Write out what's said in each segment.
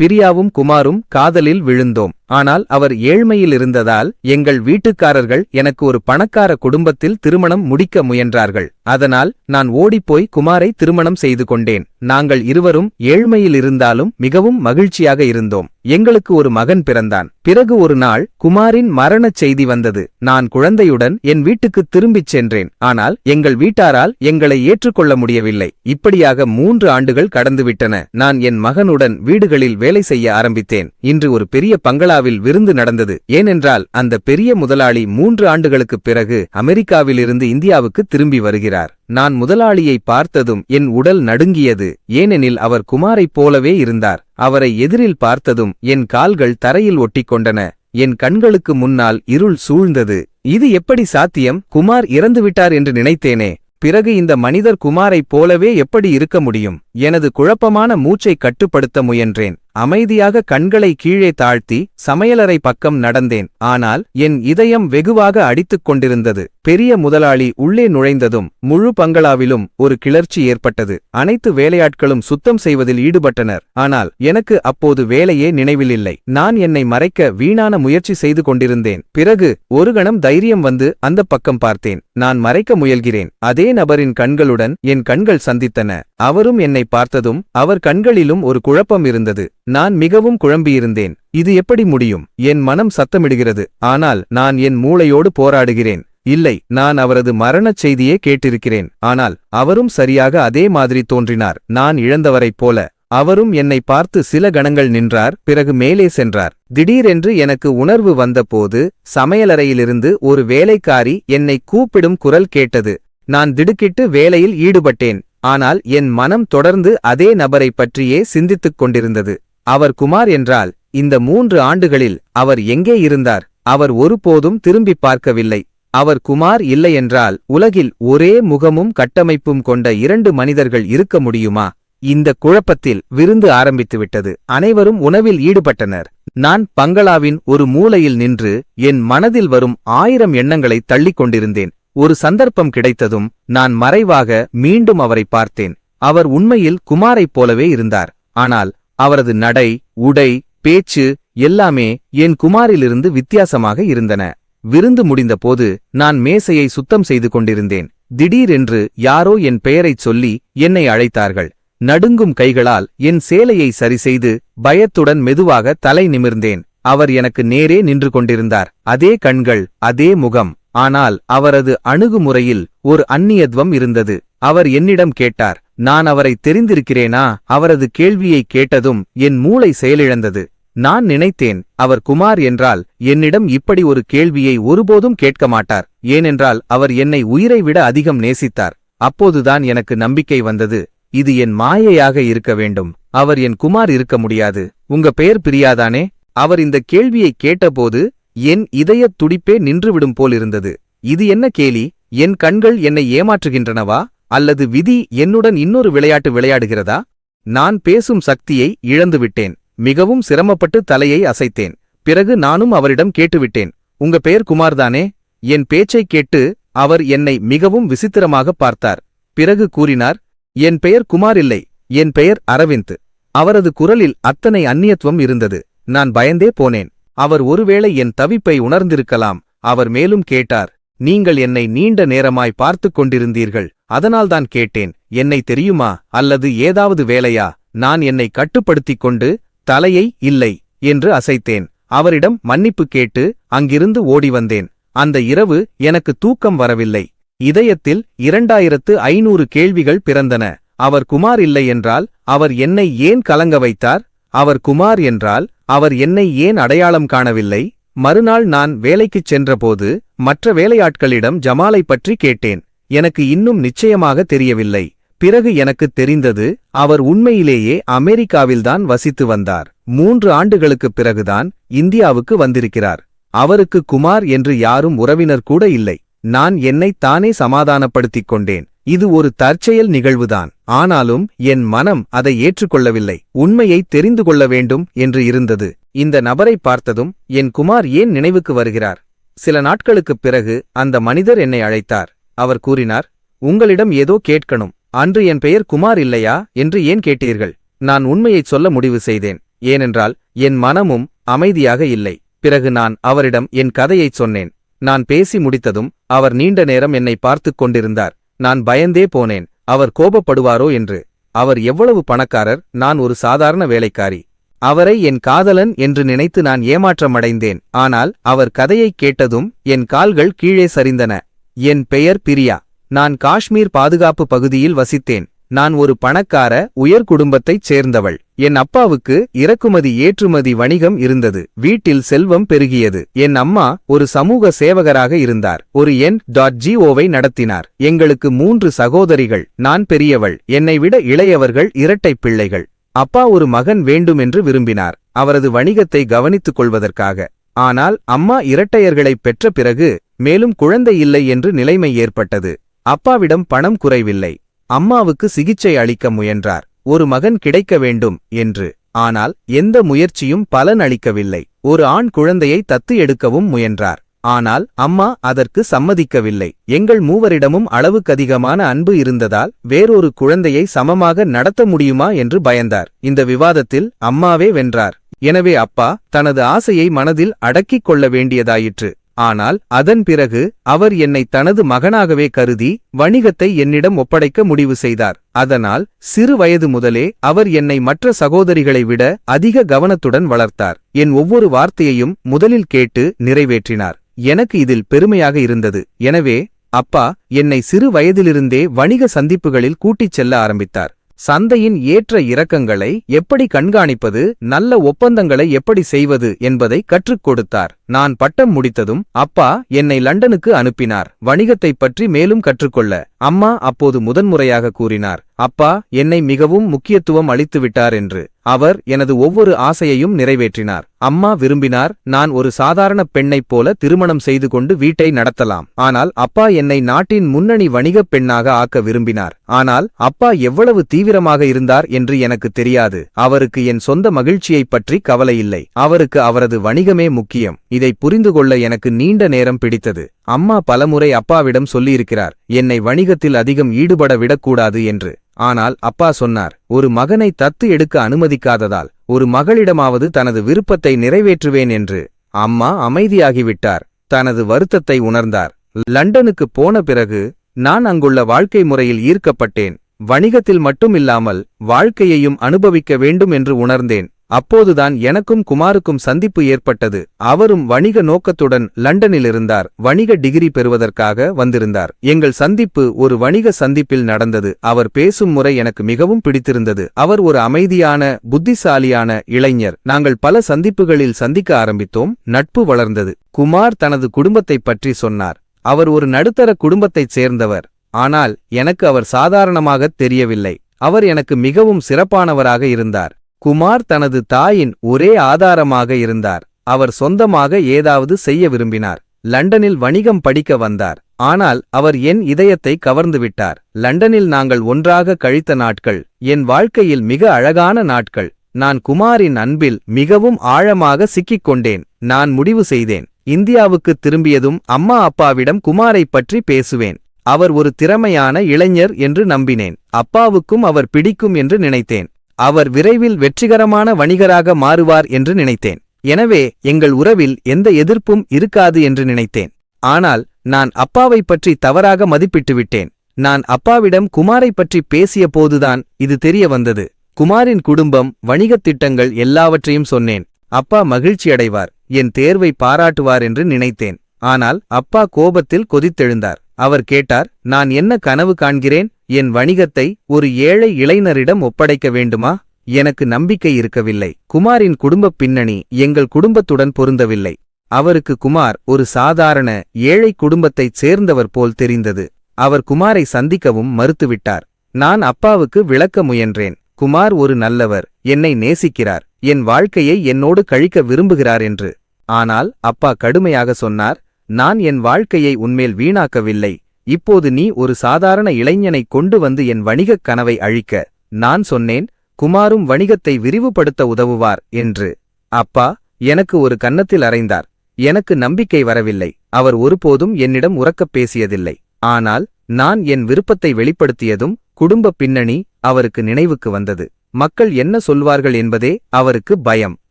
பிரியாவும் குமாரும் காதலில் விழுந்தோம். ஆனால் அவர் ஏழ்மையில் இருந்ததால் எங்கள் வீட்டுக்காரர்கள் எனக்கு ஒரு பணக்கார குடும்பத்தில் திருமணம் முடிக்க முயன்றார்கள். அதனால் நான் ஓடிப்போய் குமாரை திருமணம் செய்து கொண்டேன். நாங்கள் இருவரும் ஏழ்மையில் இருந்தாலும் மிகவும் மகிழ்ச்சியாக இருந்தோம். எங்களுக்கு ஒரு மகன் பிறந்தான். பிறகு ஒரு நாள் குமாரின் மரணச் செய்தி வந்தது. நான் குழந்தையுடன் என் வீட்டுக்கு திரும்பிச் சென்றேன். ஆனால் எங்கள் வீட்டாரால் எங்களை ஏற்றுக்கொள்ள முடியவில்லை. இப்படியாக மூன்று ஆண்டுகள் கடந்துவிட்டன. நான் என் மகனுடன் வீடுகளில் வேலை செய்ய ஆரம்பித்தேன். இன்று ஒரு பெரிய பங்களா அமெரிக்காவில் விருந்து நடந்தது. ஏனென்றால் அந்த பெரிய முதலாளி மூன்று ஆண்டுகளுக்குப் பிறகு அமெரிக்காவிலிருந்து இந்தியாவுக்கு திரும்பி வருகிறார். நான் முதலாளியை பார்த்ததும் என் உடல் நடுங்கியது. ஏனெனில் அவர் குமாரைப் போலவே இருந்தார். அவரை எதிரில் பார்த்ததும் என் கால்கள் தரையில் ஒட்டிக்கொண்டன. என் கண்களுக்கு முன்னால் இருள் சூழ்ந்தது. இது எப்படி சாத்தியம்? குமார் இறந்துவிட்டார் என்று நினைத்தேனே. பிறகு இந்த மனிதர் குமாரைப் போலவே எப்படி இருக்க முடியும்? எனது குழப்பமான மூச்சை கட்டுப்படுத்த முயன்றேன். அமைதியாக கண்களை கீழே தாழ்த்தி சமையலறை பக்கம் நடந்தேன். ஆனால் என் இதயம் வெகுவாக அடித்துக் கொண்டிருந்தது. பெரிய முதலாளி உள்ளே நுழைந்ததும் முழு பங்களாவிலும் ஒரு கிளர்ச்சி ஏற்பட்டது. அனைத்து வேலையாட்களும் சுத்தம் செய்வதில் ஈடுபட்டனர். ஆனால் எனக்கு அப்போது வேலையே நினைவில் இல்லை நான் என்னை மறைக்க வீணான முயற்சி செய்து கொண்டிருந்தேன். பிறகு ஒரு கணம் தைரியம் வந்து அந்த பக்கம் பார்த்தேன். நான் மறைக்க முயல்கிறேன். அதே நபரின் கண்களுடன் என் கண்கள் சந்தித்தன. அவரும் என்னை பார்த்ததும் அவர் கண்களிலும் ஒரு குழப்பம் இருந்தது. நான் மிகவும் குழம்பியிருந்தேன். இது எப்படி முடியும்? என் மனம் சத்தமிடுகிறது. ஆனால் நான் என் மூளையோடு போராடுகிறேன். இல்லை நான் அவரது மரணச் செய்தியே கேட்டிருக்கிறேன். ஆனால் அவரும் சரியாக அதே மாதிரி தோன்றினார். நான் இழந்தவரைப் போல. அவரும் என்னை பார்த்து சில கணங்கள் நின்றார் பிறகு மேலே சென்றார். திடீரென்று எனக்கு உணர்வு வந்தபோது சமையலறையிலிருந்து ஒரு வேலைக்காரி என்னை கூப்பிடும் குரல் கேட்டது. நான் திடுக்கிட்டு வேலையில் ஈடுபட்டேன். ஆனால் என் மனம் தொடர்ந்து அதே நபரைப் பற்றியே சிந்தித்துக் கொண்டிருந்தது. அவர் குமார் என்றால் இந்த மூன்று ஆண்டுகளில் அவர் எங்கே இருந்தார்? அவர் ஒருபோதும் திரும்பிப் பார்க்கவில்லை. அவர் குமார் இல்லையென்றால் உலகில் ஒரே முகமும் கட்டமைப்பும் கொண்ட இரண்டு மனிதர்கள் இருக்க முடியுமா? இந்த குழப்பத்தில் விருந்து ஆரம்பித்துவிட்டது. அனைவரும் உணவில் ஈடுபட்டனர். நான் பங்களாவின் ஒரு மூலையில் நின்று என் மனதில் வரும் ஆயிரம் எண்ணங்களை தள்ளிக் கொண்டிருந்தேன். ஒரு சந்தர்ப்பம் கிடைத்ததும் நான் மறைவாக மீண்டும் அவரை பார்த்தேன். அவர் உண்மையில் குமாரைப் போலவே இருந்தார். ஆனால் அவரது நடை உடை பேச்சு எல்லாமே என் குமாரிலிருந்து வித்தியாசமாக இருந்தன. விருந்து முடிந்தபோது நான் மேசையை சுத்தம் செய்து கொண்டிருந்தேன். திடீரென்று யாரோ என் பெயரைச் சொல்லி என்னை அழைத்தார்கள். நடுங்கும் கைகளால் என் சேலையை சரிசெய்து பயத்துடன் மெதுவாக தலை நிமிர்ந்தேன். அவர் எனக்கு நேரே நின்று கொண்டிருந்தார். அதே கண்கள் அதே முகம். ஆனால் அவரது அணுகுமுறையில் ஒரு அந்நியத்வம் இருந்தது. அவர் என்னிடம் கேட்டார் நான் அவரை தெரிந்திருக்கிறேனா? அவரது கேள்வியை கேட்டதும் என் மூளை செயலிழந்தது. நான் நினைத்தேன் அவர் குமார் என்றால் என்னிடம் இப்படி ஒரு கேள்வியை ஒருபோதும் கேட்க மாட்டார். ஏனென்றால் அவர் என்னை உயிரை விட அதிகம் நேசித்தார். அப்போதுதான் எனக்கு நம்பிக்கை வந்தது இது என் மாயையாக இருக்க வேண்டும். அவர் என் குமார் இருக்க முடியாது. உங்க பெயர் பிரியாதானே? அவர் இந்த கேள்வியை கேட்டபோது என் இதயத் துடிப்பே நின்றுவிடும் போலிருந்தது. இது என்ன கேலி? என் கண்கள் என்னை ஏமாற்றுகின்றனவா? அல்லது விதி என்னுடன் இன்னொரு விளையாட்டு விளையாடுகிறதா? நான் பேசும் சக்தியை இழந்துவிட்டேன். மிகவும் சிரமப்பட்டு தலையை அசைத்தேன். பிறகு நானும் அவரிடம் கேட்டுவிட்டேன். உங்க பெயர் குமார்தானே? என் பேச்சைக் கேட்டு அவர் என்னை மிகவும் விசித்திரமாக பார்த்தார். பிறகு கூறினார் என் பெயர் குமார் இல்லை. என் பெயர் அரவிந்த். அவரது குரலில் அத்தனை அந்நியத்துவம் இருந்தது. நான் பயந்தே போனேன். அவர் ஒருவேளை என் தவிப்பை உணர்ந்திருக்கலாம். அவர் மேலும் கேட்டார் நீங்கள் என்னை நீண்ட நேரமாய் பார்த்துக் கொண்டிருந்தீர்கள். அதனால்தான் கேட்டேன் என்னை தெரியுமா? அல்லது ஏதாவது வேலையா? நான் என்னை கட்டுப்படுத்திக் கொண்டு தலையை இல்லை என்று அசைத்தேன். அவரிடம் மன்னிப்பு கேட்டு அங்கிருந்து ஓடி வந்தேன் அந்த இரவு எனக்கு தூக்கம் வரவில்லை. இதயத்தில் இரண்டாயிரத்து ஐநூறு கேள்விகள் பிறந்தன. அவர் குமார் இல்லை என்றால் அவர் என்னை ஏன் கலங்க வைத்தார்? அவர் குமார் என்றால் அவர் என்னை ஏன் அடையாளம் காணவில்லை? மறுநாள் நான் வேலைக்குச் சென்றபோது மற்ற வேலையாட்களிடம் ஜமாலை பற்றி கேட்டேன். எனக்கு இன்னும் நிச்சயமாக தெரியவில்லை. பிறகு எனக்குத் தெரிந்தது அவர் உண்மையிலேயே அமெரிக்காவில்தான் வசித்து வந்தார். மூன்று ஆண்டுகளுக்குப் பிறகுதான் இந்தியாவுக்கு வந்திருக்கிறார். அவருக்கு குமார் என்று யாரும் உறவினர் கூட இல்லை. நான் என்னைத் தானே சமாதானப்படுத்திக் கொண்டேன். இது ஒரு தற்செயல் நிகழ்வுதான். ஆனாலும் என் மனம் அதை ஏற்றுக்கொள்ளவில்லை. உண்மையை தெரிந்து கொள்ள வேண்டும் என்று இருந்தது. இந்த நபரை பார்த்ததும் என் குமார் ஏன் நினைவுக்கு வருகிறார்? சில நாட்களுக்குப் பிறகு அந்த மனிதர் என்னை அழைத்தார். அவர் கூறினார் உங்களிடம் ஏதோ கேட்கணும். அன்று என் பெயர் குமார் இல்லையா? என்று ஏன் கேட்டீர்கள்? நான் உண்மையைச் சொல்ல முடிவு செய்தேன். ஏனென்றால் என் மனமும் அமைதியாக இல்லை. பிறகு நான் அவரிடம் என் கதையைச் சொன்னேன். நான் பேசி முடித்ததும் அவர் நீண்ட நேரம் என்னை பார்த்துக் கொண்டிருந்தார். நான் பயந்தே போனேன். அவர் கோபப்படுவாரோ என்று. அவர் எவ்வளவு பணக்காரர் நான் ஒரு சாதாரண வேலைக்காரி. அவரை என் காதலன் என்று நினைத்து நான் ஏமாற்றமடைந்தேன். ஆனால் அவர் கதையைக் கேட்டதும் என் கால்கள் கீழே சரிந்தன. என் பெயர் பிரியா. நான் காஷ்மீர் பாதுகாப்பு பகுதியில் வசித்தேன். நான் ஒரு பணக்கார உயர் குடும்பத்தைச் சேர்ந்தவள். என் அப்பாவுக்கு இறக்குமதி ஏற்றுமதி வணிகம் இருந்தது. வீட்டில் செல்வம் பெருகியது. என் அம்மா ஒரு சமூக சேவகராக இருந்தார். ஒரு என் டாட் ஜிஓவை நடத்தினார். எங்களுக்கு மூன்று சகோதரிகள். நான் பெரியவள். என்னை விட இளையவர்கள் இரட்டைப் பிள்ளைகள். அப்பா ஒரு மகன் வேண்டுமென்று விரும்பினார். அவரது வணிகத்தை கவனித்துக் கொள்வதற்காக. ஆனால் அம்மா இரட்டையர்களைப் பெற்ற பிறகு மேலும் குழந்தை இல்லை என்று நிலைமை ஏற்பட்டது. அப்பாவிடம் பணம் குறைவில்லை. அம்மாவுக்கு சிகிச்சை அளிக்க முயன்றார். ஒரு மகன் கிடைக்க வேண்டும் என்று. ஆனால் எந்த முயற்சியும் பலன் அளிக்கவில்லை. ஒரு ஆண் குழந்தையை தத்து எடுக்கவும் முயன்றார். ஆனால் அம்மா அதற்கு சம்மதிக்கவில்லை. எங்கள் மூவரிடமும் அளவுக்கதிகமான அன்பு இருந்ததால் வேறொரு குழந்தையை சமமாக நடத்த முடியுமா என்று பயந்தார். இந்த விவாதத்தில் அம்மாவே வென்றார். எனவே அப்பா தனது ஆசையை மனதில் அடக்கிக் கொள்ள வேண்டியதாயிற்று. ஆனால் அதன் பிறகு அவர் என்னை தனது மகனாகவே கருதி வணிகத்தை என்னிடம் ஒப்படைக்க முடிவு செய்தார். அதனால் சிறு வயது முதலே அவர் என்னை மற்ற சகோதரிகளை விட அதிக கவனத்துடன் வளர்த்தார். என் ஒவ்வொரு வார்த்தையையும் முதலில் கேட்டு நிறைவேற்றினார். எனக்கு இதில் பெருமையாக இருந்தது. எனவே அப்பா என்னை சிறு வயதிலிருந்தே வணிக சந்திப்புகளில் கூட்டிச் செல்ல ஆரம்பித்தார். சந்தையின் ஏற்ற இறக்கங்களை எப்படி கண்காணிப்பது நல்ல ஒப்பந்தங்களை எப்படி செய்வது என்பதை கற்றுக் கொடுத்தார். நான் பட்டம் முடித்ததும் அப்பா என்னை லண்டனுக்கு அனுப்பினார். வணிகத்தைப் பற்றி மேலும் கற்றுக்கொள்ள அம்மா அப்போது முதன்முறையாக கூறினார். அப்பா என்னை மிகவும் முக்கியத்துவம் அளித்துவிட்டார் என்று. அவர் எனது ஒவ்வொரு ஆசையையும் நிறைவேற்றினார். அம்மா விரும்பினார் நான் ஒரு சாதாரண பெண்ணைப் போல திருமணம் செய்து கொண்டு வீட்டை நடத்தலாம். ஆனால் அப்பா என்னை நாட்டின் முன்னணி வணிகப் பெண்ணாக ஆக்க விரும்பினார். ஆனால் அப்பா எவ்வளவு தீவிரமாக இருந்தார் என்று எனக்கு தெரியாது. அவருக்கு என் சொந்த மகிழ்ச்சியைப் பற்றி கவலையில்லை அவருக்கு அவரது வணிகமே முக்கியம். இதை புரிந்து கொள்ள எனக்கு நீண்ட நேரம் பிடித்தது. அம்மா பலமுறை அப்பாவிடம் சொல்லியிருக்கிறார் என்னை வணிகத்தில் அதிகம் ஈடுபட விடக்கூடாது என்று. ஆனால் அப்பா சொன்னார் ஒரு மகனை தத்து எடுக்க அனுமதிக்காததால் ஒரு மகளிடமாவது தனது விருப்பத்தை நிறைவேற்றுவேன் என்று. அம்மா அமைதியாகிவிட்டார். தனது வருத்தத்தை உணர்ந்தார். லண்டனுக்கு போன பிறகு நான் அங்குள்ள வாழ்க்கை முறையில் ஈர்க்கப்பட்டேன். வணிகத்தில் மட்டுமில்லாமல் வாழ்க்கையையும் அனுபவிக்க வேண்டும் என்று உணர்ந்தேன். அப்போதுதான் எனக்கும் குமாருக்கும் சந்திப்பு ஏற்பட்டது. அவரும் வணிக நோக்கத்துடன் லண்டனில் இருந்தார் வணிக டிகிரி பெறுவதற்காக வந்திருந்தார். எங்கள் சந்திப்பு ஒரு வணிக சந்திப்பில் நடந்தது. அவர் பேசும் முறை எனக்கு மிகவும் பிடித்திருந்தது. அவர் ஒரு அமைதியான புத்திசாலியான இளைஞர். நாங்கள் பல சந்திப்புகளில் சந்திக்க ஆரம்பித்தோம். நட்பு வளர்ந்தது. குமார் தனது குடும்பத்தைப் பற்றி சொன்னார். அவர் ஒரு நடுத்தர குடும்பத்தைச் சேர்ந்தவர். ஆனால் எனக்கு அவர் சாதாரணமாகத் தெரியவில்லை. அவர் எனக்கு மிகவும் சிறப்பானவராக இருந்தார். குமார் தனது தாயின் ஒரே ஆதாரமாக இருந்தார். அவர் சொந்தமாக ஏதாவது செய்ய விரும்பினார். லண்டனில் வணிகம் படிக்க வந்தார். ஆனால் அவர் என் இதயத்தை கவர்ந்துவிட்டார் லண்டனில் நாங்கள் ஒன்றாக கழித்த நாட்கள் என் வாழ்க்கையில் மிக அழகான நாட்கள். நான் குமாரின் அன்பில் மிகவும் ஆழமாக சிக்கிக் கொண்டேன். நான் முடிவு செய்தேன். இந்தியாவுக்கு திரும்பியதும் அம்மா அப்பாவிடம் குமாரைப் பற்றி பேசுவேன். அவர் ஒரு திறமையான இளைஞர் என்று நம்பினேன். அப்பாவுக்கும் அவர் பிடிக்கும் என்று நினைத்தேன். அவர் விரைவில் வெற்றிகரமான வணிகராக மாறுவார் என்று நினைத்தேன். எனவே எங்கள் உறவில் எந்த எதிர்ப்பும் இருக்காது என்று நினைத்தேன். ஆனால் நான் அப்பாவைப் பற்றி தவறாக மதிப்பிட்டுவிட்டேன். நான் அப்பாவிடம் குமாரைப் பற்றி பேசிய போதுதான் இது தெரிய வந்தது குமாரின் குடும்பம் வணிகத் திட்டங்கள் எல்லாவற்றையும் சொன்னேன். அப்பா மகிழ்ச்சியடைவார் என் தேர்வை பாராட்டுவார் என்று நினைத்தேன். ஆனால் அப்பா கோபத்தில் கொதித்தெழுந்தார். அவர் கேட்டார் நான் என்ன கனவு காண்கிறேன்? என் வணிகத்தை ஒரு ஏழை இளைஞரிடம் ஒப்படைக்க வேண்டுமா? எனக்கு நம்பிக்கை இருக்கவில்லை. குமாரின் குடும்பப் பின்னணி எங்கள் குடும்பத்துடன் பொருந்தவில்லை. அவருக்கு குமார் ஒரு சாதாரண ஏழை குடும்பத்தைச் சேர்ந்தவர் போல் தெரிந்தது. அவர் குமாரை சந்திக்கவும் மறுத்துவிட்டார். நான் அப்பாவுக்கு விளக்க முயன்றேன். குமார் ஒரு நல்லவர் என்னை நேசிக்கிறார். என் வாழ்க்கையை என்னோடு கழிக்க விரும்புகிறார் என்று. ஆனால் அப்பா கடுமையாக சொன்னார் நான் என் வாழ்க்கையை உன்மேல் வீணாக்கவில்லை. இப்போது நீ ஒரு சாதாரண இளைஞனைக் கொண்டு வந்து என் வணிகக் கனவை அழிக்க நான் சொன்னேன் குமாரும் வணிகத்தை விரிவுபடுத்த உதவுவார் என்று. அப்பா எனக்கு ஒரு கன்னத்தில் அறைந்தார். எனக்கு நம்பிக்கை வரவில்லை. அவர் ஒருபோதும் என்னிடம் உறக்கப் பேசியதில்லை. ஆனால் நான் என் விருப்பத்தை வெளிப்படுத்தியதும் குடும்ப பின்னணி அவருக்கு நினைவுக்கு வந்தது. மக்கள் என்ன சொல்வார்கள் என்பதே அவருக்கு பயம்.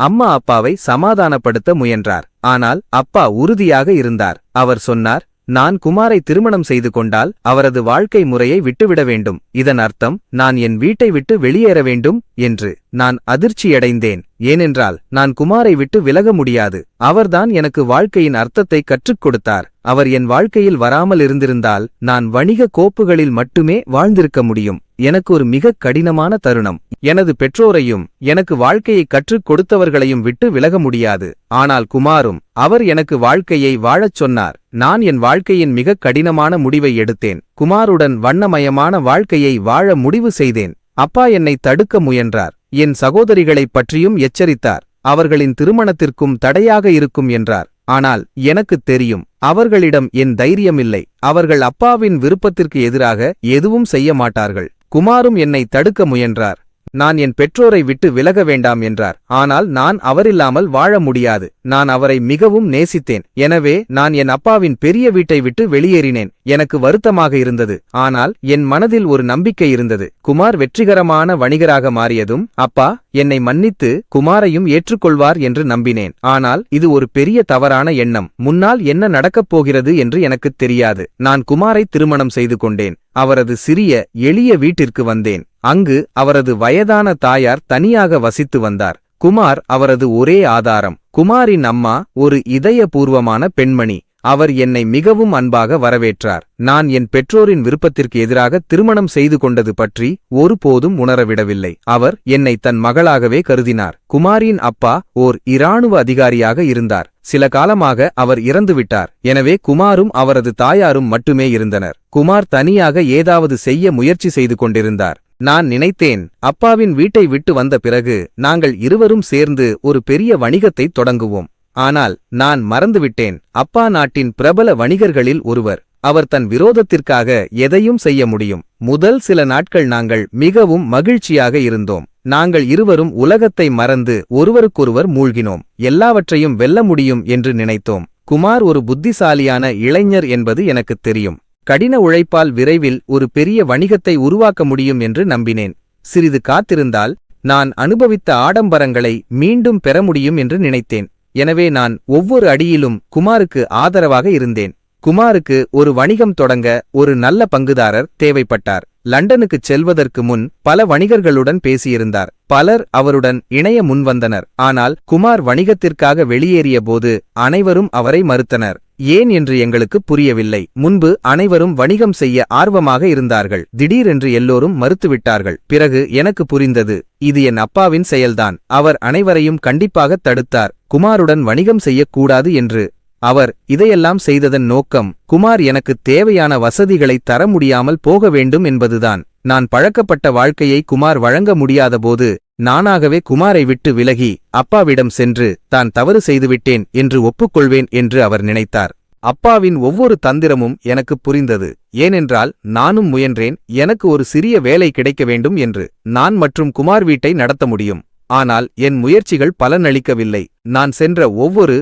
அம்மா அப்பாவை சமாதானப்படுத்த முயன்றார். ஆனால் அப்பா உறுதியாக இருந்தார். அவர் சொன்னார் நான் குமாரை திருமணம் செய்து கொண்டால் அவரது வாழ்க்கை முறையை விட்டுவிட வேண்டும். இதன் அர்த்தம் நான் என் வீட்டை விட்டு வெளியேற வேண்டும். என்று நான் அதிர்ச்சியடைந்தேன். ஏனென்றால் நான் குமாரை விட்டு விலக முடியாது. அவர்தான் எனக்கு வாழ்க்கையின் அர்த்தத்தை கற்றுக் கொடுத்தார். அவர் என் வாழ்க்கையில் வராமல் இருந்திருந்தால் நான் வணிக கோப்புகளில் மட்டுமே வாழ்ந்திருக்க முடியும். எனக்கு ஒரு மிக கடினமான தருணம். எனது பெற்றோரையும் எனக்கு வாழ்க்கையை கற்றுக் கொடுத்தவர்களையும் விட்டு விலக முடியாது. ஆனால் குமாரும் அவர் எனக்கு வாழ்க்கையை வாழச் சொன்னார். நான் என் வாழ்க்கையின் மிக கடினமான முடிவை எடுத்தேன். குமாருடன் வண்ணமயமான வாழ்க்கையை வாழ முடிவு செய்தேன். அப்பா என்னை தடுக்க முயன்றார். என் சகோதரிகளைப் பற்றியும் எச்சரித்தார். அவர்களின் திருமணத்திற்கும் தடையாக இருக்கும் என்றார். ஆனால் எனக்குத் தெரியும் அவர்களிடம் என் தைரியமில்லை. அவர்கள் அப்பாவின் விருப்பத்திற்கு எதிராக எதுவும் செய்ய மாட்டார்கள். குமாரும் என்னை தடுக்க முயன்றார். நான் என் பெற்றோரை விட்டு விலக வேண்டாம் என்றார். ஆனால் நான் அவரில்லாமல் வாழ முடியாது. நான் அவரை மிகவும் நேசித்தேன். எனவே நான் என் அப்பாவின் பெரிய வீட்டை விட்டு வெளியேறினேன். எனக்கு வருத்தமாக இருந்தது. ஆனால் என் மனதில் ஒரு நம்பிக்கை இருந்தது. குமார் வெற்றிகரமான வணிகராக மாறியதும் அப்பா என்னை மன்னித்து குமாரையும் ஏற்றுக்கொள்வார் என்று நம்பினேன். ஆனால் இது ஒரு பெரிய தவறான எண்ணம். முன்னால் என்ன நடக்கப் போகிறது என்று எனக்குத் தெரியாது. நான் குமாரை திருமணம் செய்து கொண்டேன். அவரது சிறிய எளிய வீட்டிற்கு வந்தேன். அங்கு அவரது வயதான தாயார் தனியாக வசித்து வந்தார். குமார் அவரது ஒரே ஆதாரம். குமாரின் அம்மா ஒரு இதயபூர்வமான பெண்மணி. அவர் என்னை மிகவும் அன்பாக வரவேற்றார். நான் என் பெற்றோரின் விருப்பத்திற்கு எதிராக திருமணம் செய்து கொண்டது பற்றி ஒருபோதும் உணரவிடவில்லை. அவர் என்னை தன் மகளாகவே கருதினார். குமாரின் அப்பா ஓர் இராணுவ அதிகாரியாக இருந்தார். சில காலமாக அவர் இறந்துவிட்டார் எனவே குமாரும் அவரது தாயாரும் மட்டுமே இருந்தனர். குமார் தனியாக ஏதாவது செய்ய முயற்சி செய்து கொண்டிருந்தார். நான் நினைத்தேன். அப்பாவின் வீட்டை விட்டு வந்த பிறகு நாங்கள் இருவரும் சேர்ந்து ஒரு பெரிய வணிகத்தை தொடங்குவோம். ஆனால் நான் மறந்துவிட்டேன். அப்பா நாட்டின் பிரபல வணிகர்களில் ஒருவர். அவர் தன் விரோதத்திற்காக எதையும் செய்ய முடியும். முதல் சில நாட்கள் நாங்கள் மிகவும் மகிழ்ச்சியாக இருந்தோம். நாங்கள் இருவரும் உலகத்தை மறந்து ஒருவருக்கொருவர் மூழ்கினோம். எல்லாவற்றையும் வெல்ல முடியும் என்று நினைத்தோம். குமார் ஒரு புத்திசாலியான இளைஞர் என்பது எனக்குத் தெரியும். கடின உழைப்பால் விரைவில் ஒரு பெரிய வணிகத்தை உருவாக்க முடியும் என்று நம்பினேன். சிறிது காத்திருந்தால் நான் அனுபவித்த ஆடம்பரங்களை மீண்டும் பெற முடியும் என்று நினைத்தேன். எனவே நான் ஒவ்வொரு அடியிலும் குமாருக்கு ஆதரவாக இருந்தேன். குமாருக்கு ஒரு வணிகம் தொடங்க ஒரு நல்ல பங்குதாரர் தேவைப்பட்டார். லண்டனுக்குச் செல்வதற்கு முன் பல வணிகர்களுடன் பேசியிருந்தார். பலர் அவருடன் இணைய முன்வந்தனர். ஆனால் குமார் வணிகத்திற்காக வெளியேறிய போது அனைவரும் அவரை மறுத்தனர். ஏன் என்று எங்களுக்கு புரியவில்லை. முன்பு அனைவரும் வணிகம் செய்ய ஆர்வமாக இருந்தார்கள். திடீரென்று எல்லோரும் மறுத்துவிட்டார்கள். பிறகு எனக்கு புரிந்தது இது என் அப்பாவின் செயல்தான். அவர் அனைவரையும் கண்டிப்பாக தடுத்தார். குமாருடன் வணிகம் செய்யக்கூடாது என்று அவர் இதையெல்லாம் செய்ததன் நோக்கம் குமார் எனக்கு தேவையான வசதிகளை தர முடியாமல் போக வேண்டும் என்பதுதான். நான் பழக்கப்பட்ட வாழ்க்கையை குமார் வழங்க முடியாதபோது நானாகவே குமாரை விட்டு விலகி அப்பாவிடம் சென்று தான் தவறு செய்துவிட்டேன் என்று ஒப்புக்கொள்வேன் என்று அவர் நினைத்தார். அப்பாவின் ஒவ்வொரு தந்திரமும் எனக்கு புரிந்தது. ஏனென்றால் நானும் முயன்றேன் எனக்கு ஒரு சிறிய வேலை கிடைக்க வேண்டும் என்று நான் மற்றும் குமார் வீட்டை நடத்த முடியும். ஆனால் என் முயற்சிகள் பலனளிக்கவில்லை. நான் சென்ற ஒவ்வொரு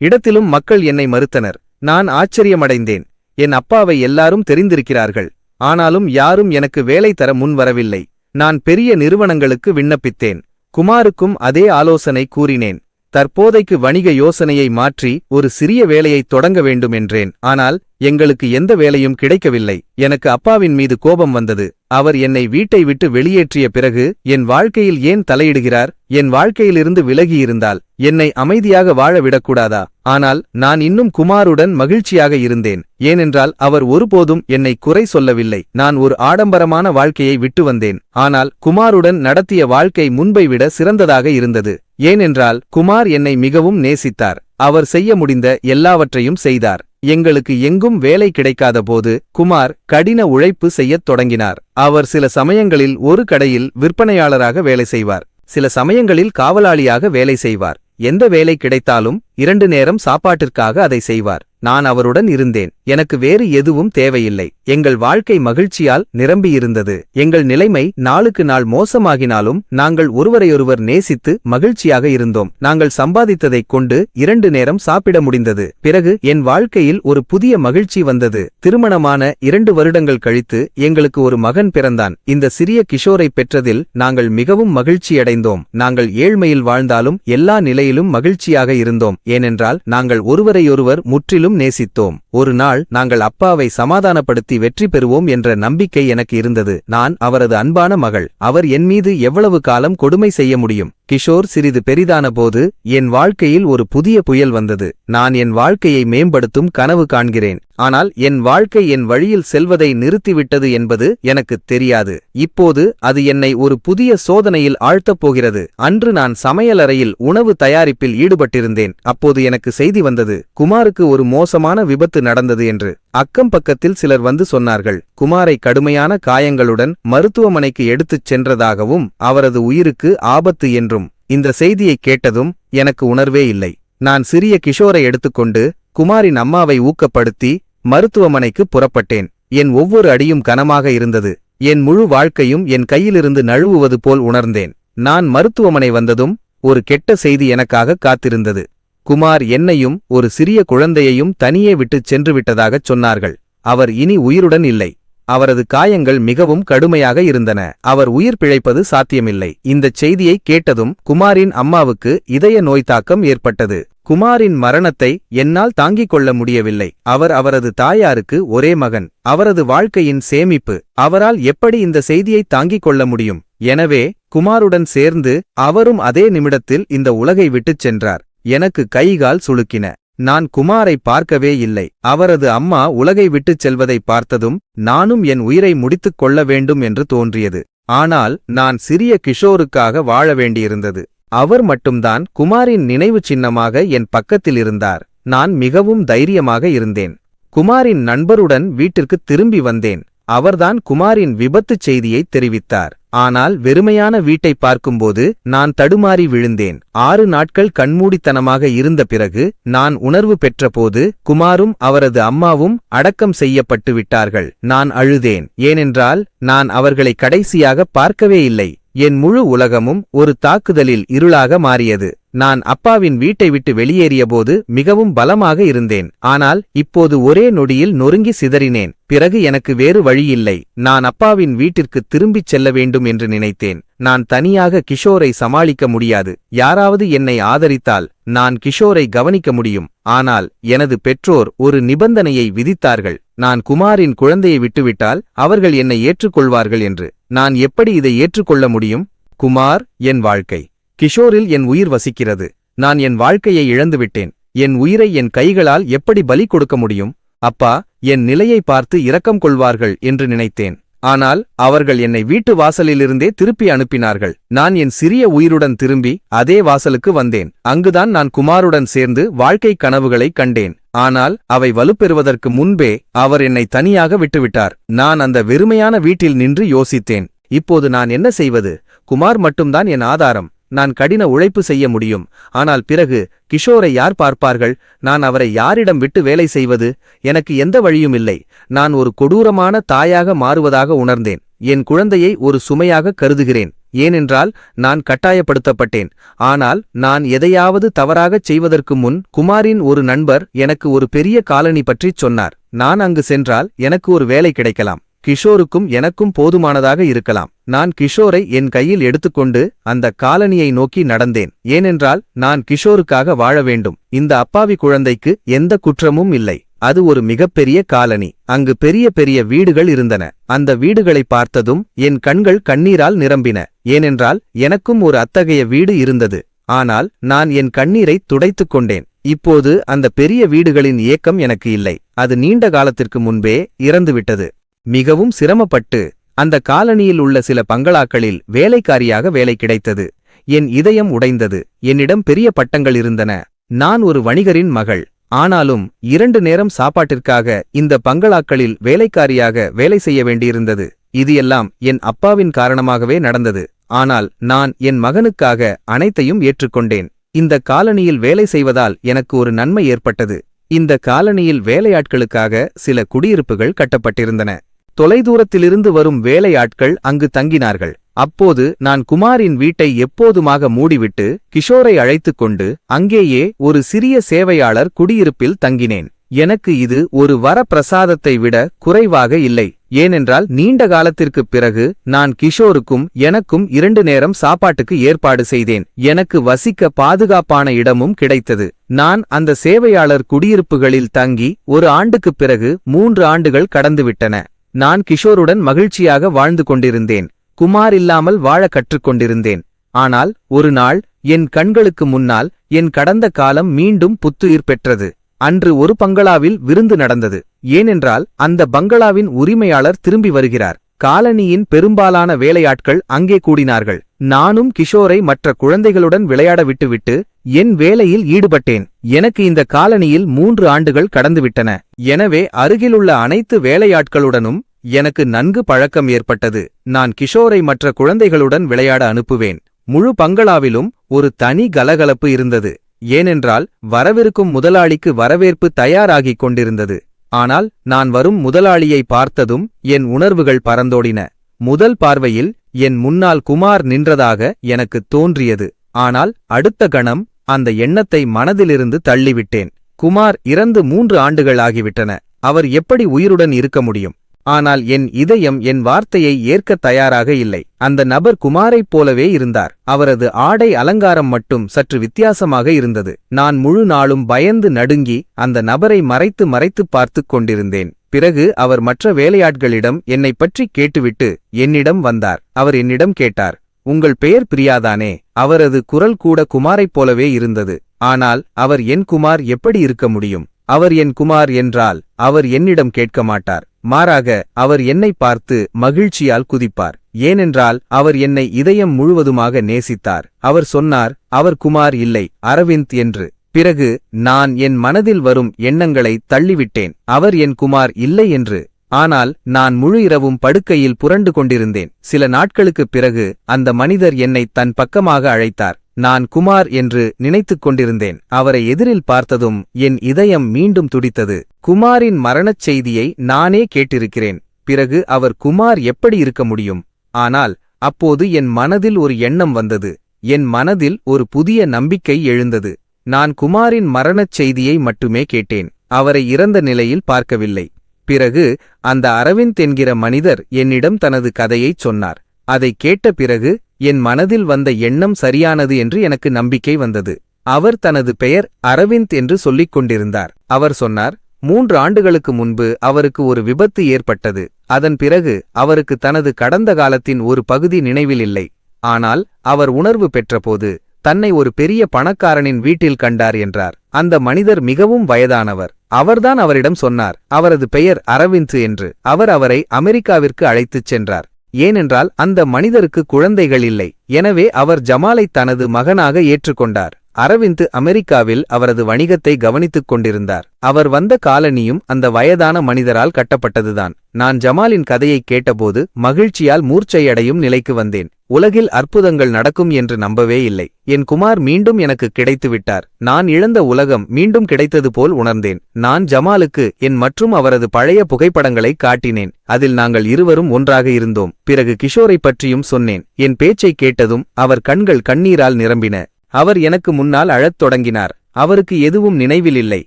இடத்திலும் மக்கள் என்னை மறுத்தனர். நான் ஆச்சரியமடைந்தேன். என் அப்பாவை எல்லாரும் தெரிந்திருக்கிறார்கள். ஆனாலும் யாரும் எனக்கு வேலை தர முன்வரவில்லை நான் பெரிய நிறுவனங்களுக்கு விண்ணப்பித்தேன். குமாருக்கும் அதே ஆலோசனை கூறினேன். தற்போதைக்கு வணிக யோசனையை மாற்றி ஒரு சிறிய வேலையைத் தொடங்க வேண்டும் என்றேன். ஆனால் எங்களுக்கு எந்த வேலையும் கிடைக்கவில்லை. எனக்கு அப்பாவின் மீது கோபம் வந்தது. அவர் என்னை வீட்டை விட்டு வெளியேற்றிய பிறகு என் வாழ்க்கையில் ஏன் தலையிடுகிறார்? என் வாழ்க்கையிலிருந்து விலகியிருந்தால் என்னை அமைதியாக வாழ விடக்கூடாதா? ஆனால் நான் இன்னும் குமாருடன் மகிழ்ச்சியாக இருந்தேன். ஏனென்றால் அவர் ஒருபோதும் என்னை குறை சொல்லவில்லை. நான் ஒரு ஆடம்பரமான வாழ்க்கையை விட்டு வந்தேன். ஆனால் குமாருடன் நடத்திய வாழ்க்கை முன்பை விட சிறந்ததாக இருந்தது. ஏனென்றால் குமார் என்னை மிகவும் நேசித்தார். அவர் செய்ய முடிந்த எல்லாவற்றையும் செய்தார். எங்களுக்கு எங்கும் வேலை கிடைக்காத போது குமார் கடின உழைப்பு செய்யத் தொடங்கினார். அவர் சில சமயங்களில் ஒரு கடையில் விற்பனையாளராக வேலை செய்வார். சில சமயங்களில் காவலாளியாக வேலை செய்வார். எந்த வேலை கிடைத்தாலும் இரண்டு நேரம் சாப்பாட்டிற்காக அதை செய்வார். நான் அவருடன் இருந்தேன். எனக்கு வேறு எதுவும் தேவையில்லை. எங்கள் வாழ்க்கை மகிழ்ச்சியால் நிரம்பியிருந்தது. எங்கள் நிலைமை நாளுக்கு நாள் மோசமாகினாலும் நாங்கள் ஒருவரையொருவர் நேசித்து மகிழ்ச்சியாக இருந்தோம். நாங்கள் சம்பாதித்ததைக் கொண்டு இரண்டு நேரம் சாப்பிட முடிந்தது. பிறகு என் வாழ்க்கையில் ஒரு புதிய மகிழ்ச்சி வந்தது. திருமணமான இரண்டு வருடங்கள் கழித்து எங்களுக்கு ஒரு மகன் பிறந்தான். இந்த சிறிய கிஷோரை பெற்றதில் நாங்கள் மிகவும் மகிழ்ச்சியடைந்தோம். நாங்கள் ஏழ்மையில் வாழ்ந்தாலும் எல்லா நிலையிலும் மகிழ்ச்சியாக இருந்தோம். ஏனென்றால் நாங்கள் ஒருவரையொருவர் முற்றிலும் நேசித்தோம். ஒரு நாள் நாங்கள் அப்பாவை சமாதானப்படுத்தி வெற்றி பெறுவோம் என்ற நம்பிக்கை எனக்கு இருந்தது. நான் அவரது அன்பான மகள். அவர் என் மீது எவ்வளவு காலம் கொடுமை செய்ய முடியும்? கிஷோர் சிறிது பெரிதான போது என் வாழ்க்கையில் ஒரு புதிய புயல் வந்தது. நான் என் வாழ்க்கையை மேம்படுத்தும் கனவு காண்கிறேன். ஆனால் என் வாழ்க்கை என் வழியில் செல்வதை நிறுத்திவிட்டது என்பது எனக்கு தெரியாது. இப்போது அது என்னை ஒரு புதிய சோதனையில் ஆழ்த்தப் போகிறது. அன்று நான் சமையலறையில் உணவு தயாரிப்பில் ஈடுபட்டிருந்தேன். அப்போது எனக்கு செய்தி வந்தது குமாருக்கு ஒரு மோசமான விபத்து நடந்தது என்று. அக்கம் பக்கத்தில் சிலர் வந்து சொன்னார்கள் குமாரை கடுமையான காயங்களுடன் மருத்துவமனைக்கு எடுத்துச் சென்றதாகவும் அவரது உயிருக்கு ஆபத்து என்றும் இந்த செய்தியைக் கேட்டதும் எனக்கு உணர்வே இல்லை. நான் சிறிய கிஷோரை எடுத்துக்கொண்டு குமாரின் அம்மாவை ஊக்கப்படுத்தி மருத்துவமனைக்கு புறப்பட்டேன். என் ஒவ்வொரு அடியும் கனமாக இருந்தது. என் முழு வாழ்க்கையும் என் கையிலிருந்து நழுவுவது போல் உணர்ந்தேன். நான் மருத்துவமனை வந்ததும் ஒரு கெட்ட செய்தி எனக்காக காத்திருந்தது. குமார் என்னையும் ஒரு சிறிய குழந்தையையும் தனியே விட்டுச் சென்று விட்டதாகச் சொன்னார்கள். அவர் இனி உயிருடன் இல்லை. அவரது காயங்கள் மிகவும் கடுமையாக இருந்தன. அவர் உயிர் பிழைப்பது சாத்தியமில்லை. இந்தச் செய்தியை கேட்டதும் குமாரின் அம்மாவுக்கு இதய நோய் தாக்கம் ஏற்பட்டது. குமாரின் மரணத்தை என்னால் தாங்கிக் கொள்ள முடியவில்லை. அவர் அவரது தாயாருக்கு ஒரே மகன். அவரது வாழ்க்கையின் சேமிப்பு. அவரால் எப்படி இந்த செய்தியை தாங்கிக் கொள்ள முடியும்? எனவே குமாருடன் சேர்ந்து அவரும் அதே நிமிடத்தில் இந்த உலகை விட்டுச் சென்றார். எனக்கு கைகால் சுளுக்கின. நான் குமாரை பார்க்கவே இல்லை. அவரது அம்மா உலகை விட்டுச் செல்வதை பார்த்ததும் நானும் என் உயிரை முடித்துக் கொள்ள வேண்டும் என்று தோன்றியது. ஆனால் நான் சிறிய கிஷோருக்காக வாழ வேண்டியிருந்தது. அவர் மட்டும்தான் குமாரின் நினைவு சின்னமாக என் பக்கத்தில் இருந்தார். நான் மிகவும் தைரியமாக இருந்தேன். குமாரின் நண்பருடன் வீட்டிற்கு திரும்பி வந்தேன். அவர்தான் குமாரின் விபத்துச் செய்தியை தெரிவித்தார். ஆனால் வெறுமையான வீட்டை பார்க்கும்போது நான் தடுமாறி விழுந்தேன். ஆறு நாட்கள் கண்மூடித்தனமாக இருந்த பிறகு நான் உணர்வு பெற்றபோது குமாரும் அவரது அம்மாவும் அடக்கம் செய்யப்பட்டு விட்டார்கள் நான் அழுதேன். ஏனென்றால் நான் அவர்களை கடைசியாக பார்க்கவே இல்லை. என் முழு உலகமும் ஒரு தாக்குதலில் இருளாக மாறியது. நான் அப்பாவின் வீட்டை விட்டு வெளியேறியபோது மிகவும் பலமாக இருந்தேன். ஆனால் இப்போது ஒரே நொடியில் நொறுங்கி சிதறினேன். பிறகு எனக்கு வேறு வழியில்லை. நான் அப்பாவின் வீட்டிற்கு திரும்பிச் செல்ல வேண்டும் என்று நினைத்தேன். நான் தனியாக கிஷோரை சமாளிக்க முடியாது. யாராவது என்னை ஆதரித்தால் நான் கிஷோரை கவனிக்க முடியும். ஆனால் எனது பெற்றோர் ஒரு நிபந்தனையை விதித்தார்கள். நான் குமாரின் குழந்தையை விட்டுவிட்டால் அவர்கள் என்னை ஏற்றுக்கொள்வார்கள் என்று. நான் எப்படி இதை ஏற்றுக்கொள்ள முடியும்? குமார் என் வாழ்க்கை. கிஷோரில் என் உயிர் வசிக்கிறது. நான் என் வாழ்க்கையை இழந்துவிட்டேன். என் உயிரை என் கைகளால் எப்படி பலி கொடுக்க முடியும்? அப்பா என் நிலையை பார்த்து இரக்கம் கொள்வார்கள் என்று நினைத்தேன். ஆனால் அவர்கள் என்னை வீட்டு வாசலிலிருந்தே திருப்பி அனுப்பினார்கள். நான் என் சிறிய உயிருடன் திரும்பி அதே வாசலுக்கு வந்தேன். அங்குதான் நான் குமாருடன் சேர்ந்து வாழ்க்கை கனவுகளை கண்டேன். ஆனால் அவை வலுப்பெறுவதற்கு முன்பே அவர் என்னை தனியாக விட்டுவிட்டார். நான் அந்த வெறுமையான வீட்டில் நின்று யோசித்தேன். இப்போது நான் என்ன செய்வது? குமார் மட்டும்தான் என் ஆதாரம். நான் கடின உழைப்பு செய்ய முடியும். ஆனால் பிறகு கிஷோரை யார் பார்ப்பார்கள்? நான் அவரை யாரிடம் விட்டு வேலை செய்வது? எனக்கு எந்த வழியும் இல்லை. நான் ஒரு கொடூரமான தாயாக மாறுவதாக உணர்ந்தேன். என் குழந்தையை ஒரு சுமையாக கருதுகிறேன். ஏனென்றால் நான் கட்டாயப்படுத்தப்பட்டேன். ஆனால் நான் எதையாவது தவறாகச் செய்வதற்கு முன் குமாரின் ஒரு நண்பர் எனக்கு ஒரு பெரிய காலனி பற்றிச் சொன்னார். நான் அங்கு சென்றால் எனக்கு ஒரு வேலை கிடைக்கலாம். கிஷோருக்கும் எனக்கும் போதுமானதாக இருக்கலாம். நான் கிஷோரை என் கையில் எடுத்துக்கொண்டு அந்த காலனியை நோக்கி நடந்தேன். ஏனென்றால் நான் கிஷோருக்காக வாழ வேண்டும். இந்த அப்பாவி குழந்தைக்கு எந்த குற்றமும் இல்லை. அது ஒரு மிகப்பெரிய காலனி. அங்கு பெரிய பெரிய வீடுகள் இருந்தன. அந்த வீடுகளை பார்த்ததும் என் கண்கள் கண்ணீரால் நிரம்பின. ஏனென்றால் எனக்கும் ஒரு அத்தகைய வீடு இருந்தது. ஆனால் நான் என் கண்ணீரை துடைத்துக் கொண்டேன். இப்போது அந்த பெரிய வீடுகளின் ஏக்கம் எனக்கு இல்லை. அது நீண்ட காலத்திற்கு முன்பே இறந்துவிட்டது. மிகவும் சிரமப்பட்டு அந்த காலனியில் உள்ள சில பங்களாக்களில் வேலைக்காரியாக வேலை கிடைத்தது. என் இதயம் உடைந்தது. என்னிடம் பெரிய பட்டங்கள் இருந்தன. நான் ஒரு வணிகரின் மகள். ஆனாலும் இரண்டு நேரம் சாப்பாட்டிற்காக இந்த பங்களாக்களில் வேலைக்காரியாக வேலை செய்ய வேண்டியிருந்தது. இது எல்லாம் என் அப்பாவின் காரணமாகவே நடந்தது. ஆனால் நான் என் மகனுக்காக அனைத்தையும் ஏற்றுக்கொண்டேன். இந்த காலனியில் வேலை செய்வதால் எனக்கு ஒரு நன்மை ஏற்பட்டது. இந்த காலனியில் வேலையாட்களுக்காக சில குடியிருப்புகள் கட்டப்பட்டிருந்தன. தொலைதூரத்திலிருந்து வரும் வேலையாட்கள் அங்கு தங்கினார்கள். அப்போது நான் குமாரின் வீட்டை எப்போதுமாக மூடிவிட்டு கிஷோரை அழைத்துக் கொண்டு அங்கேயே ஒரு சிறிய சேவையாளர் குடியிருப்பில் தங்கினேன். எனக்கு இது ஒரு வரப்பிரசாதத்தை விட குறைவாக இல்லை. ஏனென்றால் நீண்ட காலத்திற்குப் பிறகு நான் கிஷோருக்கும் எனக்கும் இரண்டு நேரம் சாப்பாட்டுக்கு ஏற்பாடு செய்தேன். எனக்கு வசிக்க பாதுகாப்பான இடமும் கிடைத்தது. நான் அந்த சேவையாளர் குடியிருப்புகளில் தங்கி ஒரு ஆண்டுக்குப் பிறகு மூன்று ஆண்டுகள் கடந்துவிட்டன. நான் கிஷோருடன் மகிழ்ச்சியாக வாழ்ந்து கொண்டிருந்தேன். குமார் இல்லாமல் வாழ கற்றுக்கொண்டிருந்தேன். ஆனால் ஒரு நாள் என் கண்களுக்கு முன்னால் என் கடந்த காலம் மீண்டும் புத்துயிர் பெற்றது. அன்று ஒரு பங்களாவில் விருந்து நடந்தது. ஏனென்றால் அந்த பங்களாவின் உரிமையாளர் திரும்பி வருகிறார். காலனியின் பெரும்பாலான வேலையாட்கள் அங்கே கூடினார்கள். நானும் கிஷோரை மற்ற குழந்தைகளுடன் விளையாட விட்டுவிட்டு என் வேலையில் ஈடுபட்டேன். எனக்கு இந்த காலனியில் மூன்று ஆண்டுகள் கடந்துவிட்டன. எனவே அருகிலுள்ள அனைத்து வேலையாட்களுடனும் எனக்கு நன்கு பழக்கம் ஏற்பட்டது. நான் கிஷோரை மற்ற குழந்தைகளுடன் விளையாட அனுப்புவேன். முழு பங்களாவிலும் ஒரு தனி கலகலப்பு இருந்தது. ஏனென்றால் வரவிருக்கும் முதலாளிக்கு வரவேற்பு தயாராகிக் கொண்டிருந்தது. ஆனால் நான் வரும் முதலாளியை பார்த்ததும் என் உணர்வுகள் பறந்தோடின. முதல் பார்வையில் என் முன்னால் குமார் நின்றதாக எனக்குத் தோன்றியது. ஆனால் அடுத்த கணம் அந்த எண்ணத்தை மனதிலிருந்து தள்ளிவிட்டேன். குமார் இறந்து மூன்று ஆண்டுகள் ஆகிவிட்டன. அவர் எப்படி உயிருடன் இருக்க முடியும்? ஆனால் என் இதயம் என் வார்த்தையை ஏற்கத் தயாராக இல்லை. அந்த நபர் குமாரைப் போலவே இருந்தார். அவரது ஆடை அலங்காரம் மட்டும் சற்று வித்தியாசமாக இருந்தது. நான் முழு நாளும் பயந்து நடுங்கி அந்த நபரை மறைத்து மறைத்துப் பார்த்துக் கொண்டிருந்தேன். பிறகு அவர் மற்ற வேலையாட்களிடம் என்னைப் பற்றி கேட்டுவிட்டு என்னிடம் வந்தார். அவர் என்னிடம் கேட்டார் உங்கள் பெயர் பிரியாதானே? அவரது குரல் கூட குமாரைப் போலவே இருந்தது. ஆனால் அவர் என் குமார் எப்படி இருக்க முடியும்? அவர் என் குமார் என்றால் அவர் என்னிடம் கேட்க மாட்டார். மாறாக அவர் என்னை பார்த்து மகிழ்ச்சியால் குதிப்பார். ஏனென்றால் அவர் என்னை இதயம் முழுவதுமாக நேசித்தார். அவர் சொன்னார் அவர் குமார் இல்லை அரவிந்த் என்று. பிறகு நான் என் மனதில் வரும் எண்ணங்களை தள்ளிவிட்டேன். அவர் என் குமார் இல்லை என்று. ஆனால் நான் முழு இரவும் படுக்கையில் புரண்டு கொண்டிருந்தேன். சில நாட்களுக்குப் பிறகு அந்த மனிதர் என்னை தன் பக்கமாக அழைத்தார். நான் குமார் என்று நினைத்துக் கொண்டிருந்தேன். அவரை எதிரில் பார்த்ததும் என் இதயம் மீண்டும் துடித்தது. குமாரின் மரணச் செய்தியை நானே கேட்டிருக்கிறேன். பிறகு அவர் குமார் எப்படி இருக்க முடியும்? ஆனால் அப்போது என் மனதில் ஒரு எண்ணம் வந்தது. என் மனதில் ஒரு புதிய நம்பிக்கை எழுந்தது. நான் குமாரின் மரணச் செய்தியை மட்டுமே கேட்டேன். அவரை இறந்த நிலையில் பார்க்கவில்லை. பிறகு அந்த அரவிந்த் என்கிற மனிதர் என்னிடம் தனது கதையைச் சொன்னார். அதைக் கேட்ட பிறகு என் மனதில் வந்த எண்ணம் சரியானது என்று எனக்கு நம்பிக்கை வந்தது. அவர் தனது பெயர் அரவிந்த் என்று சொல்லிக் கொண்டிருந்தார். அவர் சொன்னார் மூன்று ஆண்டுகளுக்கு முன்பு அவருக்கு ஒரு விபத்து ஏற்பட்டது. அதன் பிறகு அவருக்கு தனது கடந்த காலத்தின் ஒரு பகுதி நினைவில் இல்லை. ஆனால் அவர் உணர்வு பெற்றபோது தன்னை ஒரு பெரிய பணக்காரனின் வீட்டில் கண்டார் என்றார். அந்த மனிதர் மிகவும் வயதானவர். அவர்தான் அவரிடம் சொன்னார் அவரது பெயர் அரவிந்த் என்று. அவர் அவரை அமெரிக்காவிற்கு அழைத்துச் சென்றார். ஏனென்றால் அந்த மனிதருக்கு குழந்தைகள் இல்லை. எனவே அவர் ஜமாலை தனது மகனாக ஏற்றுக்கொண்டார். அரவிந்த் அமெரிக்காவில் அவரது வணிகத்தை கவனித்துக் கொண்டிருந்தார். அவர் வந்த காலனியும் அந்த வயதான மனிதரால் கட்டப்பட்டதுதான். நான் ஜமாலின் கதையைக் கேட்டபோது மகிழ்ச்சியால் மூர்ச்சையடையும் நிலைக்கு வந்தேன். உலகில் அற்புதங்கள் நடக்கும் என்று நம்பவே இல்லை. என் குமார் மீண்டும் எனக்கு கிடைத்துவிட்டார். நான் இழந்த உலகம் மீண்டும் கிடைத்தது போல் உணர்ந்தேன். நான் ஜமாலுக்கு என் மற்றும் அவரது பழைய புகைப்படங்களை காட்டினேன். அதில் நாங்கள் இருவரும் ஒன்றாக இருந்தோம். பிறகு கிஷோரை பற்றியும் சொன்னேன். என் பேச்சைக் கேட்டதும் அவர் கண்கள் கண்ணீரால் நிரம்பின. அவர் எனக்கு முன்னால் அழத் தொடங்கினார். அவருக்கு எதுவும் நினைவில் இல்லை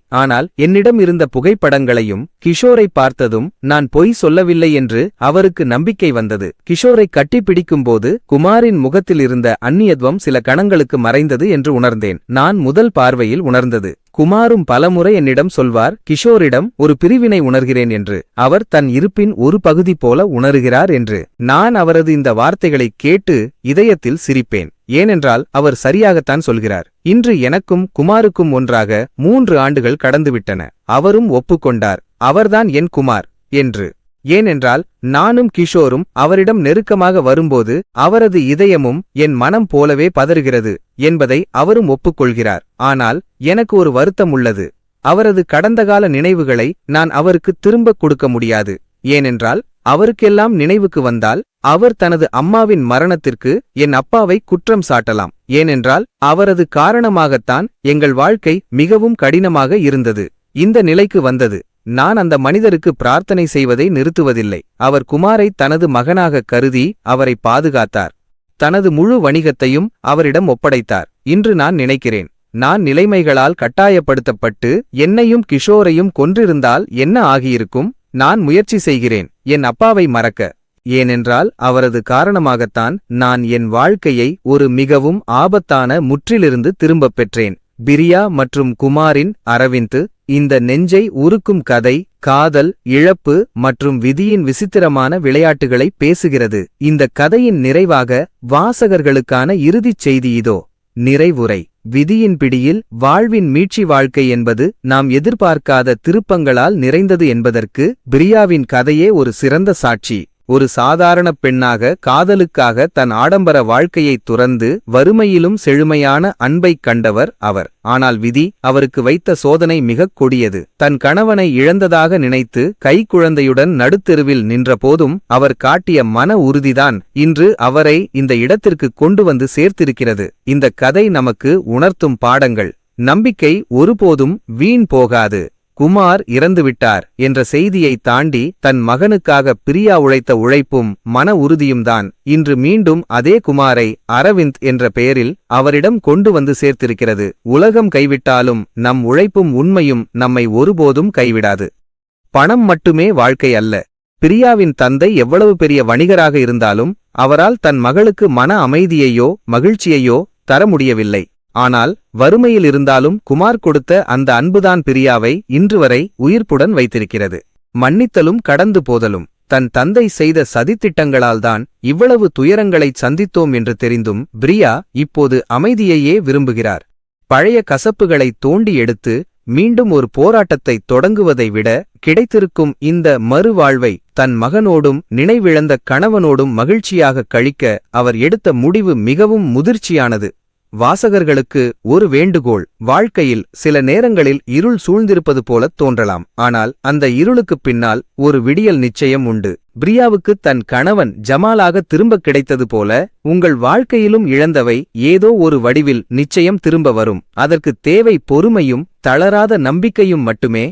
ஆனால் என்னிடம் இருந்த புகைப்படங்களையும் கிஷோரை பார்த்ததும் நான் பொய் சொல்லவில்லை என்று அவருக்கு நம்பிக்கை வந்தது. கிஷோரை கட்டிப்பிடிக்கும்போது குமாரின் முகத்தில் இருந்த அந்நியத்வம் சில கணங்களுக்கு மறைந்தது என்று உணர்ந்தேன். நான் முதல் பார்வையில் உணர்ந்தது. குமாரும் பலமுறை என்னிடம் சொல்வார் கிஷோரிடம் ஒரு பிரிவினை உணர்கிறேன் என்று. அவர் தன் இருப்பின் ஒரு பகுதி போல உணர்கிறார் என்று. நான் அவரது இந்த வார்த்தைகளை கேட்டு இதயத்தில் சிரிப்பேன். ஏனென்றால் அவர் சரியாகத்தான் சொல்கிறார். இன்று எனக்கும் குமாருக்கும் ஒன்றாக மூன்று ஆண்டுகள் கடந்துவிட்டன. அவரும் ஒப்புக்கொண்டார். அவர்தான் என் குமார் என்று. ஏனென்றால் நானும் கிஷோரும் அவரிடம் நெருக்கமாக வரும்போது அவரது இதயமும் என் மனம் போலவே பதறுகிறது என்பதை அவரும் ஒப்புக்கொள்கிறார். ஆனால் எனக்கு ஒரு வருத்தம் உள்ளது. அவரது கடந்தகால நினைவுகளை நான் அவருக்கு திரும்பக் கொடுக்க முடியாது. ஏனென்றால் அவருக்கெல்லாம் நினைவுக்கு வந்தால் அவர் தனது அம்மாவின் மரணத்திற்கு என் அப்பாவை குற்றம் சாட்டலாம். ஏனென்றால் அவரது காரணமாகத்தான் எங்கள் வாழ்க்கை மிகவும் கடினமாக இருந்தது. இந்த நிலைக்கு வந்தது. நான் அந்த மனிதருக்கு பிரார்த்தனை செய்வதை நிறுத்துவதில்லை. அவர் குமாரை தனது மகனாக கருதி அவரை பாதுகாத்தார். தனது முழு வணிகத்தையும் அவரிடம் ஒப்படைத்தார். இன்று நான் நினைக்கிறேன். நான் நிலைமைகளால் கட்டாயப்படுத்தப்பட்டு என்னையும் கிஷோரையும் கொன்றிருந்தால் என்ன ஆகியிருக்கும்? நான் முயற்சி செய்கிறேன். என் அப்பாவை மறக்க. ஏனென்றால் அவரது காரணமாகத்தான் நான் என் வாழ்க்கையை ஒரு மிகவும் ஆபத்தான முற்றிலிருந்து திரும்பப் பெற்றேன். பிரியா மற்றும் குமாரின் அரவிந்த் இந்த நெஞ்சை உருக்கும் கதை காதல் இழப்பு மற்றும் விதியின் விசித்திரமான விளையாட்டுகளை பேசுகிறது. இந்த கதையின் நிறைவாக வாசகர்களுக்கான இறுதிச் செய்தி இதோ. நிறைவுரை. விதியின் பிடியில் வாழ்வின் மீட்சி வாழ்க்கை என்பது நாம் எதிர்பார்க்காத திருப்பங்களால் நிறைந்தது என்பதற்கு பிரியாவின் கதையே ஒரு சிறந்த சாட்சி. ஒரு சாதாரண பெண்ணாக காதலுக்காக தன் ஆடம்பர வாழ்க்கையைத் துறந்து வறுமையிலும் செழுமையான அன்பைக் கண்டவர் அவர். ஆனால் விதி அவருக்கு வைத்த சோதனை மிகக் கொடியது. தன் கணவனை இழந்ததாக நினைத்து கைக்குழந்தையுடன் நடுத்தெருவில் நின்றபோதும் அவர் காட்டிய மன உறுதிதான் இன்று அவரை இந்த இடத்திற்கு கொண்டு வந்து சேர்த்திருக்கிறது. இந்த கதை நமக்கு உணர்த்தும் பாடங்கள். நம்பிக்கை ஒருபோதும் வீண் போகாது. குமார் இறந்துவிட்டார் என்ற செய்தியை தாண்டி தன் மகனுக்காக பிரியா உழைத்த உழைப்பும் மன உறுதியும்தான். இன்று மீண்டும் அதே குமாரை அரவிந்த் என்ற பெயரில் அவரிடம் கொண்டு வந்து சேர்த்திருக்கிறது. உலகம் கைவிட்டாலும் நம் உழைப்பும் உண்மையும் நம்மை ஒருபோதும் கைவிடாது. பணம் மட்டுமே வாழ்க்கை அல்ல. பிரியாவின் தந்தை எவ்வளவு பெரிய வணிகராக இருந்தாலும் அவரால் தன் மகளுக்கு மன அமைதியையோ மகிழ்ச்சியையோ தர முடியவில்லை. ஆனால் வறுமையில் இருந்தாலும் குமார் கொடுத்த அந்த அன்புதான் பிரியாவை இன்று வரை உயிர்ப்புடன் வைத்திருக்கிறது. மன்னித்தலும் கடந்து போதலும் தன் தந்தை செய்த சதித்திட்டங்களால்தான் இவ்வளவு துயரங்களைச் சந்தித்தோம் என்று தெரிந்தும் பிரியா இப்போது அமைதியையே விரும்புகிறார். பழைய கசப்புகளை தோண்டி எடுத்து மீண்டும் ஒரு போராட்டத்தை தொடங்குவதை விட கிடைத்திருக்கும் இந்த மறுவாழ்வை தன் மகனோடும் நினைவிழந்த கணவனோடும் மகிழ்ச்சியாக கழிக்க அவர் எடுத்த முடிவு மிகவும் முதிர்ச்சியானது. வாசகர்களுக்கு ஒரு வேண்டுகோள் வாழ்க்கையில் சில நேரங்களில் இருள் சூழ்ந்திருப்பது போலத் தோன்றலாம். ஆனால் அந்த இருளுக்குப் பின்னால் ஒரு விடியல் நிச்சயம் உண்டு. பிரியாவுக்கு தன் கணவன் ஜமாலாக திரும்பக் கிடைத்தது போல உங்கள் வாழ்க்கையிலும் இழந்தவை ஏதோ ஒரு வடிவில் நிச்சயம் திரும்ப வரும். அதற்கு தேவை பொறுமையும் தளராத நம்பிக்கையும் மட்டுமே